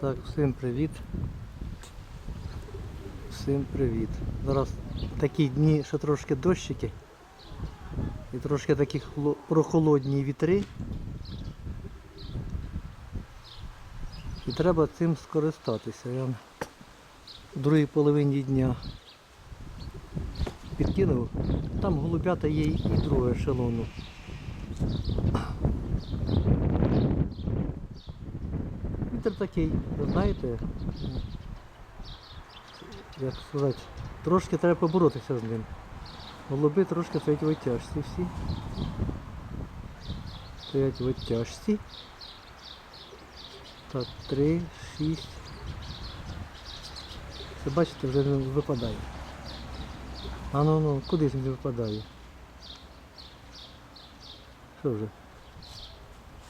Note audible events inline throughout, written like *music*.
Так, всім привіт. Всім привіт. Зараз такі дні, що трошки дощики. І трошки такі прохолодні вітри. І треба цим скористатися. Я в другій половині дня підкинув. Там голубята є і другого ешелону. Такий, знаєте, як сказати, трошки треба поборотися з ним. Голуби трошки стоять в оттяжці всі. Стоять в оттяжці. Так, три, шість. Це бачите, вже він випадає. А ну ну, куди ж він випадає? Що вже?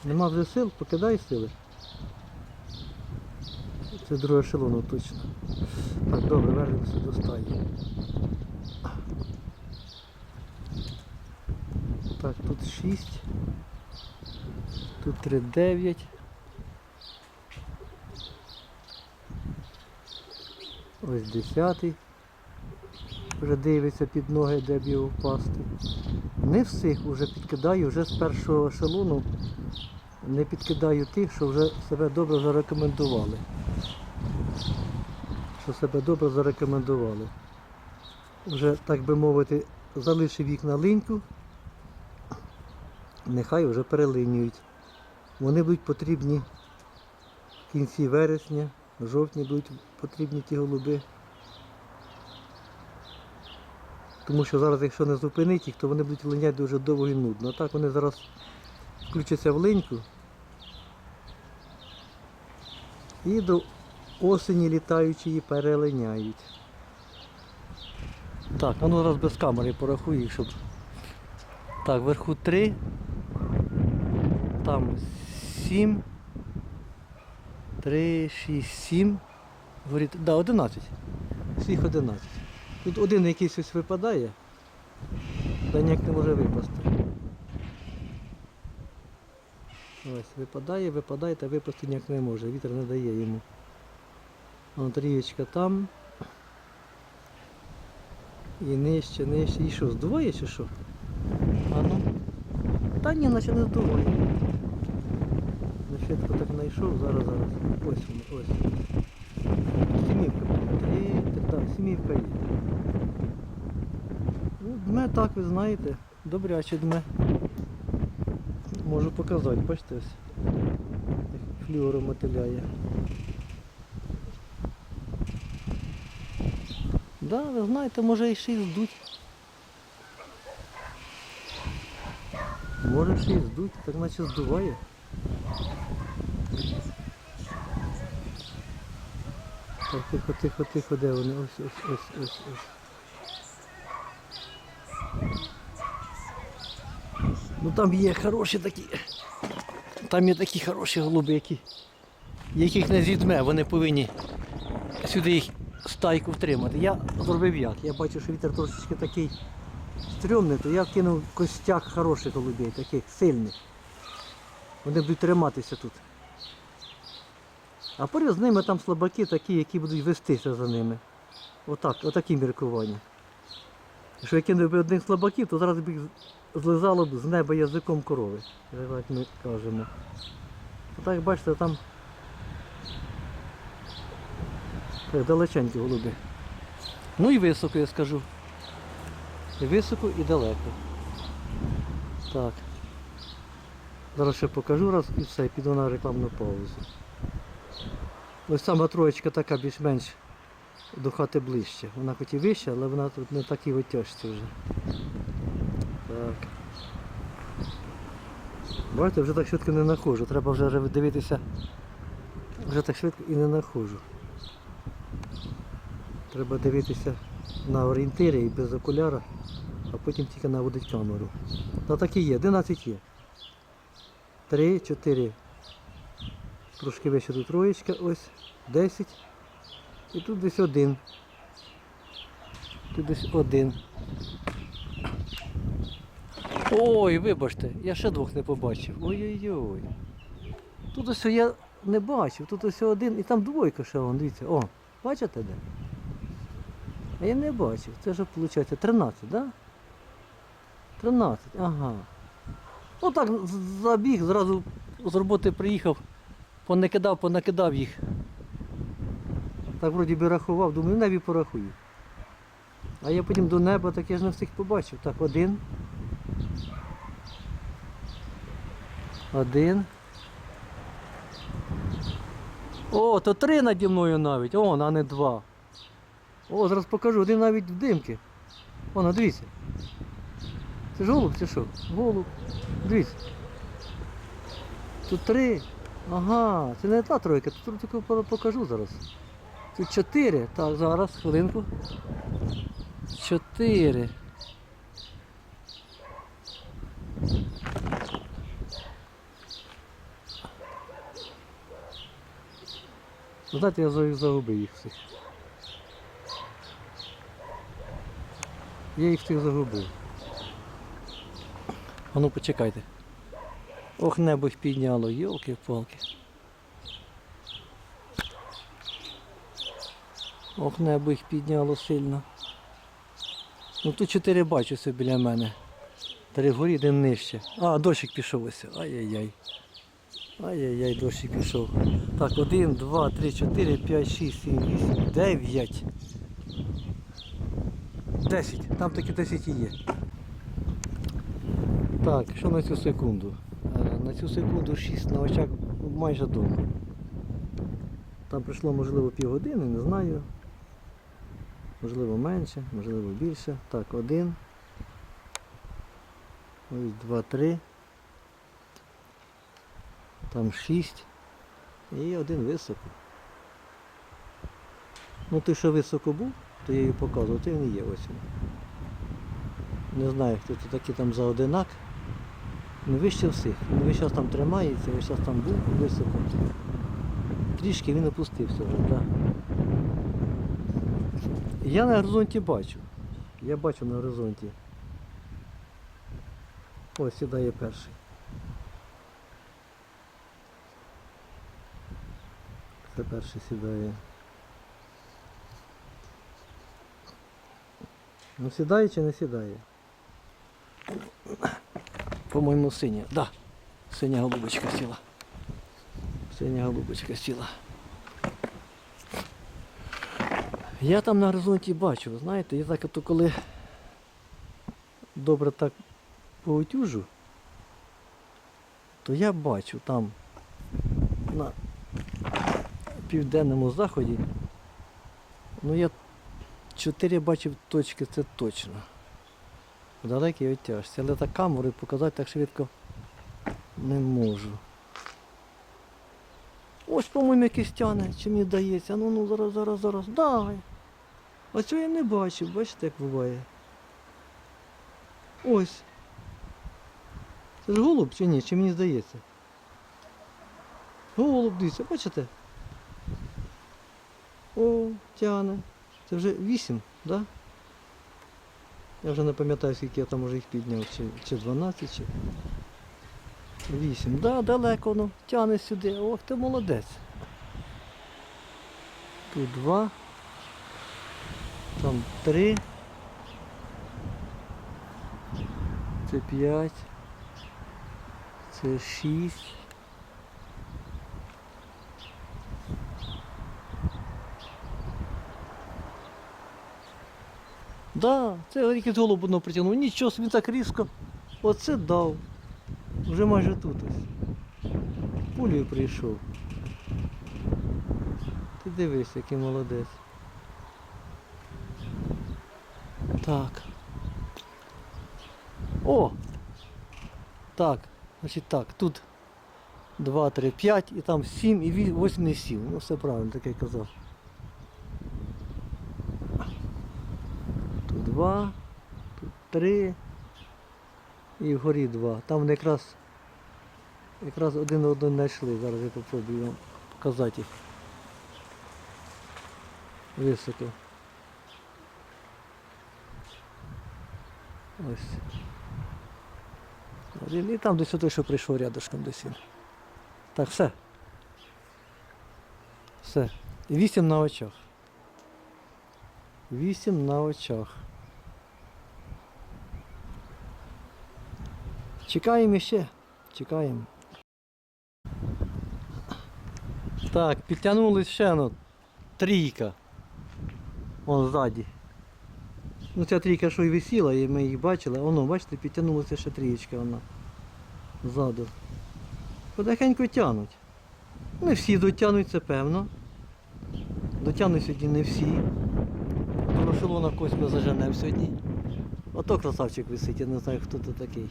Нема вже сил, покидай сили. Це друге ешелону точно. Так, добре, вернемося до стаї. Так, тут 6. Тут 3, 9. Ось 10. Вже дивиться під ноги, де б його впасти. Не всіх вже підкидаю, вже з першого ешелону не підкидаю тих, що вже себе добре зарекомендували що себе добре зарекомендували. Вже, так би мовити, залишив їх на линьку, нехай вже перелинюють. Вони будуть потрібні в кінці вересня, в жовтні будуть потрібні ті голуби. Тому що зараз, якщо не зупинити їх, то вони будуть линяти дуже довго і нудно. А так вони зараз включаться в линьку і до осені літаючі її перелиняють. Так, а ну зараз без камери порахую їх, щоб. Так, вверху 3. Там 7. 3, 6, 7. Горить. Да, 11. Всіх 11. Тут один якийсь ось випадає. Та ніяк не може випасти. Ось, випадає, випадає, та випасти ніяк не може. Вітер не дає йому. Вон трієчка там. І нижче, нижче. І що, здуває чи що? А ну. Та ні, наче не. На швидко так знайшов, зараз, зараз. Ось воно, ось. Сімівка. Так, сімівка є. Ну, дме так, ви знаєте. Добряче дме. Можу показати, бачите ось. Флюором мотиляє. Да, ви знаєте, може і ще й здуть. Може ще й здуть, так наче здуває. Так, тихо, тихо, тихо, де вони? Ось, ось, ось, ось, ось. Ну там є хороші такі. Там є такі хороші голуби, які, яких не зідме, вони повинні сюди їх стайку втримати. Я зробив як. Я бачу, що вітер трошечки такий стрьомний, то я кинув костяк хороших голубей, таких сильних. Вони будуть триматися тут. А поряд з ними там слабаки такі, які будуть вестися за ними. Отак, отакі міркування. Якщо я кинув би одних слабаків, то зараз б їх злизало б з неба язиком корови. Як ми кажемо. Отак бачите, там так, далеченькі голуби. Ну і високо, я скажу. І високо, і далеко. Так. Зараз ще покажу раз і все, піду на рекламну паузу. Ось сама троєчка така більш-менш до хати ближче. Вона хоч і вища, але вона тут не такій витяжці вже. Так. Бачите, вже так швидко не знаходжу. Треба вже дивитися. Вже так швидко і не знаходжу. Треба дивитися на орієнтири і без окуляра, а потім тільки наводити камеру. Та так і є, 11 є. 3, 4. Трошки вище тут троєчка, ось, 10. І тут десь один. Тут десь один. Ой, вибачте, я ще двох не побачив. Ой-ой-ой. Тут ось я не бачив. Тут ось один і там двойка ще вон, дивіться. О, бачите де? А я не бачив. Це ж виходить 13, так? Да? 13, ага. Ну так забіг, зразу з роботи приїхав, понакидав, понакидав їх. Так вроді би рахував, думаю, в небі порахую. А я потім до неба, так я ж не всіх побачив. Так, один. Один. О, то три наді мною навіть. О, а не два. О, зараз покажу, один навіть в димки. О, ну дивіться. Це ж голуб, це що? Голуб. Дивіться. Тут три. Ага, це не та тройка, тут тільки покажу зараз. Тут чотири. Так, зараз, хвилинку. Чотири. Ну, Знаєте, я за- загубив їх всіх. Я їх всіх загубив. А ну почекайте. Ох, небо їх підняло, йолки-палки. Ох, небо їх підняло сильно. Ну тут чотири бачу все біля мене. Три вгорі, один нижче. А, дощик пішов ось. Ай-яй-яй. Ай-яй-яй, дощик пішов. Так, один, два, три, чотири, п'ять, шість, сім, вісім, дев'ять. Десять. Там таки десять і є. Так, що на цю секунду? Е, На цю секунду 6 на очах майже вдома. Там пройшло, можливо, півгодини, не знаю. Можливо менше, можливо більше. Так, один. Ось два, три. Там шість. І один високо. Ну той, що високо був, то я її показував, то він є ось. Не знаю, хто це такий там за одинак. Ну вище всіх. Він весь час там тримається, весь час там був високо. Трішки він опустився вже, так. Я на горизонті бачу. Я бачу на горизонті. Ось сідає перший. Це перший сідає. Ну сідає чи не сідає? По-моєму, синя. Да. Синя голубочка сіла. Синя голубочка сіла. Я там на горизонті бачу, знаєте, я так ото коли добре так поутюжу, то я бачу там на південному заході, ну я чотири бачив точки, це точно. В далекій оттяжці. Але так камерою показати так швидко не можу. Ось, по-моєму, якийсь тяне, чи мені здається. Ну ну зараз, зараз, зараз. Дай. А цього я не бачив, бачите, як буває. Ось. Це ж голуб чи ні? Чи мені здається? Голуб, дивіться, бачите? О, тяне. Це вже вісім, так? Да? Я вже не пам'ятаю, скільки я там уже їх підняв, чи, чи 12, чи 8. Да, далеко воно, тягне сюди. Ох, ти молодець. Тут два. Там три. Це п'ять. Це шість. Да, це якийсь голуб одного притягнув. Нічого, він так різко. Оце дав. Вже майже тут ось. Пулею прийшов. Ти дивись, який молодець. Так. О! Так, значить так, тут 2, 3, 5 і там 7 і 8 не сів. Ну все правильно, так я казав. 2, тут 3 і вгорі 2. Там якраз якраз один один знайшли. Зараз я попробую вам показати їх. Високо. Ось. І там десь той, що прийшов рядышком десь. Так, все. Все. Вісім на очах. Вісім на очах. Чекаємо ще. Чекаємо. Так, підтягнулись ще ну, трійка. Вон ззаді. Ну ця трійка, що й висіла, і ми їх бачили, воно, бачите, підтягнулася ще трієчка вона. Ззаду. Потихеньку тянуть. Не всі дотягнуть, це певно. Дотягнуть сьогодні не всі. Прошилона когось ми заженемо сьогодні. Ото красавчик висить, я не знаю хто це такий.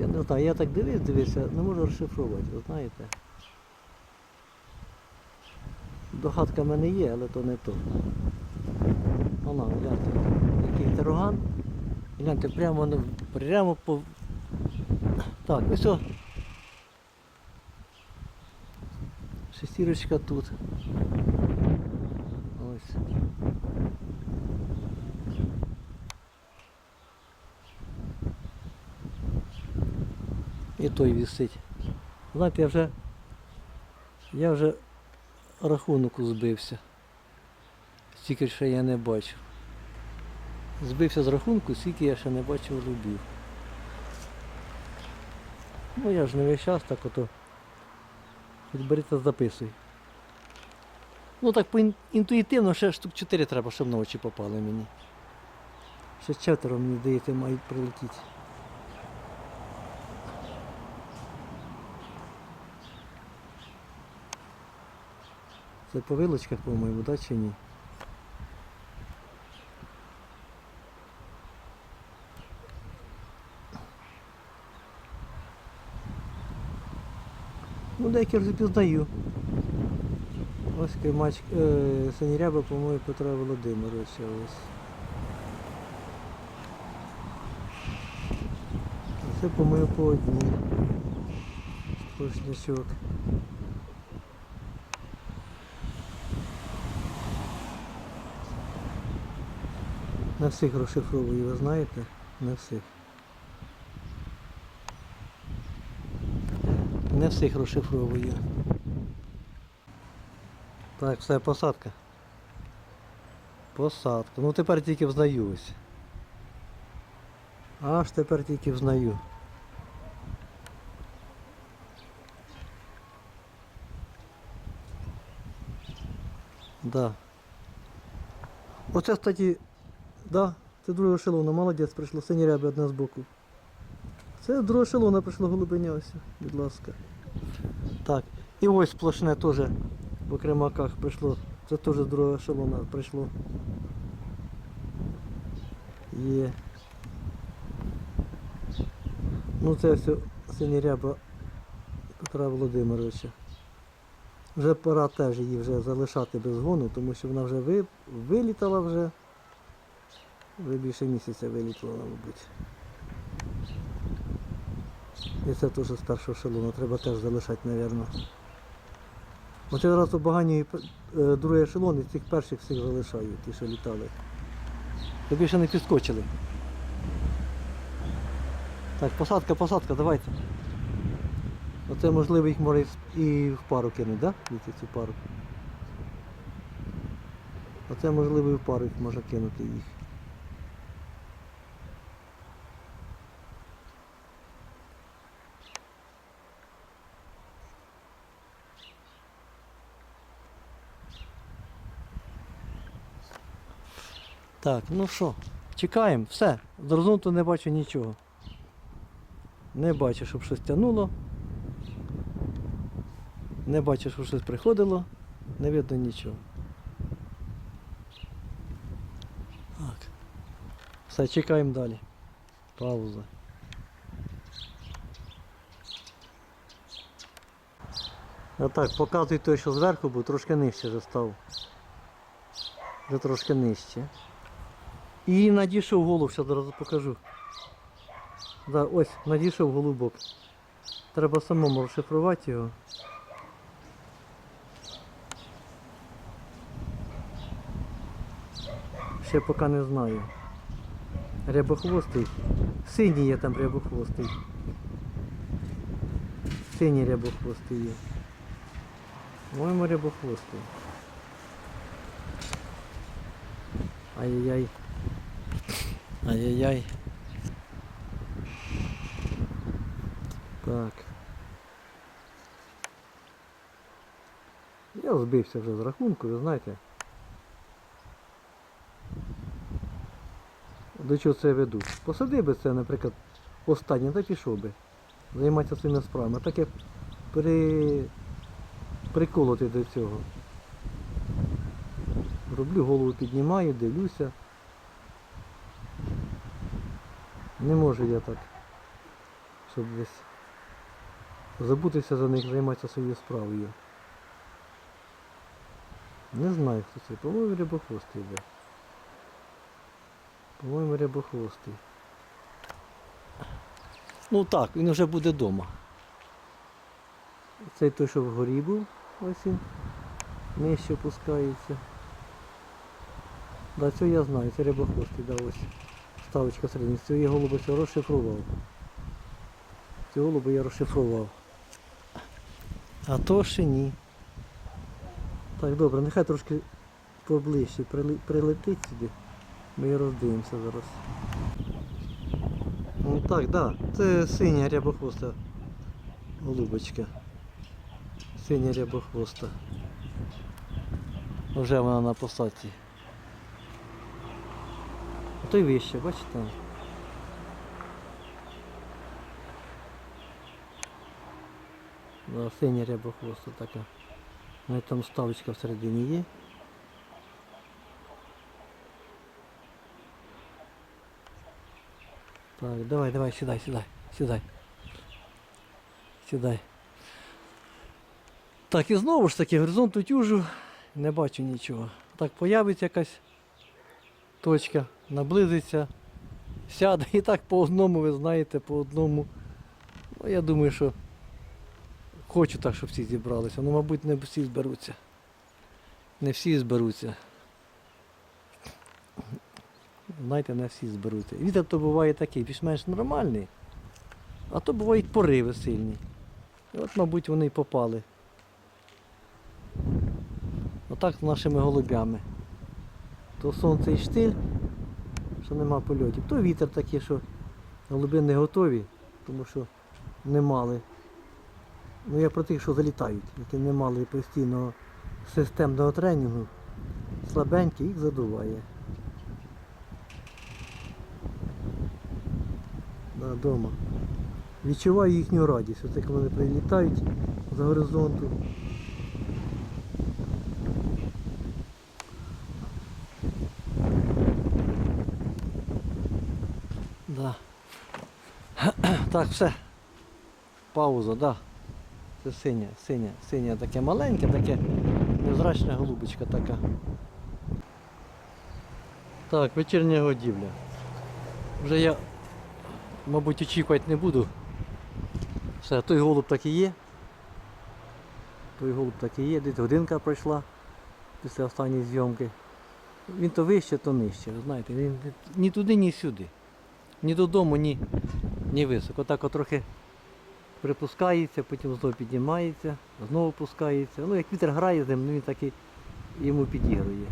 Я не знаю, я так дивився, дивився, не можу розшифрувати, ви знаєте. Догадка в мене є, але то не то. Вона, гляньте, який тароган. Гляньте, прямо, прямо по. Так, ось о. Шестірочка тут. Ось. І той висить. Знаєте, я вже я вже рахунок збився. Стільки ще я не бачив. Збився з рахунку, скільки я ще не бачив голубів. Ну я ж не весь час так ото. Та записуй. Ну так інтуїтивно ще штук 4 треба, щоб на очі попали мені. Ще четверо, мені здається, мають прилетіти. Це по вилочках, по-моєму, да, чи ні? Ну, деякі вже пізнаю. Ось каймач, е, Саніряба, по-моєму, Петра Володимировича. Ось. Це, по-моєму, по одній. Сплошнячок. На всіх розшифровую, ви знаєте? На всіх. Не всіх розшифровую. Так, все, посадка. Посадка. Ну тепер тільки взнаюсь. Аж тепер тільки взнаю. Да. Оце, кстати, да, це друга ешелона, молодець прийшло, сині ряби одна з боку. Це з другого ешелона прийшло голубеня ось, будь ласка. Так, і ось сплошне теж в окремаках прийшло. Це теж з другого ешелона прийшло. Є. Ну це все сині ряба Петра Володимировича. Вже пора теж її вже залишати без гону, тому що вона вже ви, вилітала вже. Вже більше місяця вилітала, мабуть. І це теж з першого треба теж залишати, мабуть. От я одразу погані е, другий ешелон і цих перших всіх залишаю, ті, що літали. Тобі ще не підскочили. Так, посадка, посадка, давайте. Оце можливо їх може і в- пару кинуть, да? Діти цю пару. Оце можливо і в пару їх може кинути їх. Так, ну що, чекаємо, все. Зрозумто не бачу нічого. Не бачу, щоб щось тягнуло. Не бачу, щоб щось приходило. Не видно нічого. Так. Все, чекаємо далі. Пауза. Отак, показуй той, що зверху був, трошки нижче вже став. Вже трошки нижче. І надійшов голуб, ще одразу покажу. Да, ось, надійшов голубок. Треба самому розшифрувати його. Ще поки не знаю. Рябохвостий. Синій є там рябохвостий. Синій рябохвостий є. По-моєму, рябохвостий. Ай-яй-яй. Ай-яй-яй. Так. Я збився вже з рахунку, ви знаєте. До чого це я веду? Посади би це, наприклад, останнє, та пішов би. Займатися своїми справами. Так я при... приколотий до цього. Роблю, голову піднімаю, дивлюся. Не можу я так, щоб десь забутися за них, займатися своєю справою. Не знаю, хто це. По-моєму, рябохвостий йде. По-моєму, рябохвостий. Ну так, він вже буде вдома. Цей той, що вгорі був, ось він. Нижче опускається. Да, цього я знаю, це рябохвостий, да, ось. Ставочка середня. З цього я розшифрував. Цього голуба я розшифрував. А то ще ні. Так, добре, нехай трошки поближче прилетить сюди. Ми її роздивимося зараз. Ну так, да, це синя рябохвоста голубочка. Синя рябохвоста. Вже вона на посадці. Той вище, бачите? Да, синя рябохвоста така. У неї там ставочка всередині є. Так, давай, давай, сідай, сідай, сідай. Сідай. Так, і знову ж таки горизонт утюжу, не бачу нічого. Так появиться якась точка, наблизиться, сяде і так по одному, ви знаєте, по одному. Ну, я думаю, що хочу так, щоб всі зібралися. Ну, мабуть, не всі зберуться. Не всі зберуться. Знаєте, не всі зберуться. Вітер то буває такий, більш-менш нормальний, а то бувають пориви сильні. І от, мабуть, вони й попали. Отак з нашими голубями. То сонце і штиль, що нема польотів, то вітер такий, що голуби не готові, тому що не мали. Ну я про тих, що залітають, які не мали постійного системного тренінгу, слабенькі, їх задуває. Дома. Відчуваю їхню радість. Оце коли вони прилітають з горизонту. Да. Так, все. Пауза, да. Це синя, синя, синя таке маленьке, таке невзрачна голубочка така. Так, вечірня годівля. Вже я, мабуть, очікувати не буду. Все, той голуб так і є. Той голуб так і є, десь годинка пройшла після останньої зйомки. Він то вище, то нижче, ви знаєте, він ні туди, ні сюди. Ні додому, ні, ні високо. Так от трохи припускається, потім знову піднімається, знову опускається. Ну, як вітер грає з ним, ну він так і йому підігрує.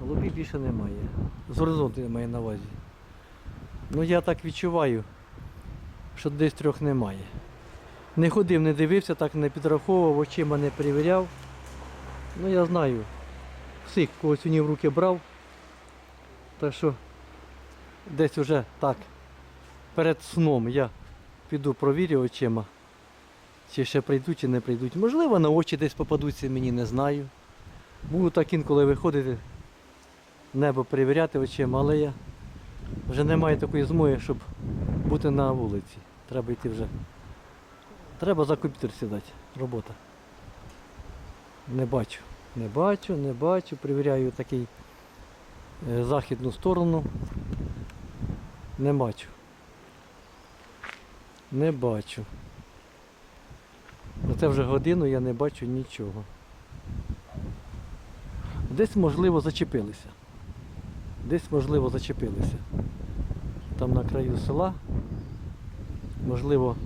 Голубів більше немає. З горизонту я маю на увазі. Ну я так відчуваю, що десь трьох немає. Не ходив, не дивився, так не підраховував, очима не перевіряв. Ну я знаю. Всіх, кого сьогодні в руки брав. Так що десь уже так перед сном я піду провірю очима. Чи ще прийдуть, чи не прийдуть. Можливо, на очі десь попадуться, мені не знаю. Буду так інколи виходити, небо перевіряти очима, але я вже не маю такої змоги, щоб бути на вулиці. Треба йти вже. Треба за комп'ютер сідати. Робота. Не бачу. Не бачу, не бачу. Перевіряю такий е, західну сторону. Не бачу. Не бачу. Оце вже годину я не бачу нічого. Десь, можливо, зачепилися. Десь, можливо, зачепилися. Там на краю села. Можливо,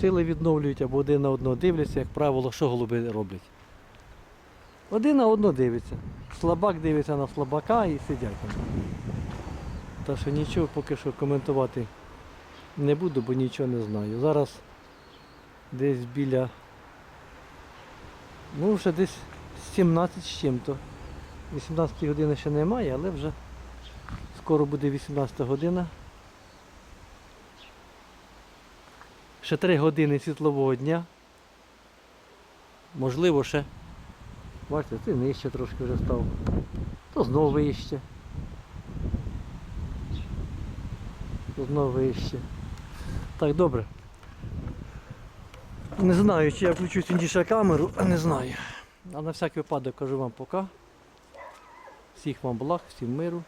сили відновлюють або один на одного дивляться, як правило, що голуби роблять. Один на одного дивиться. Слабак дивиться на слабака і сидять. Та що нічого поки що коментувати не буду, бо нічого не знаю. Зараз десь біля. Ну, вже десь 17 з чим-то. 18 години ще немає, але вже скоро буде 18 година. Ще 3 години світлового дня. Можливо, ще. Бачите, ти нижче трошки вже став. То знову вище. То знову вище. Так, добре. Не знаю, чи я включу сьогодні камеру, *clears throat* не знаю. А на всякий випадок кажу вам пока. Всіх вам благ, всім миру.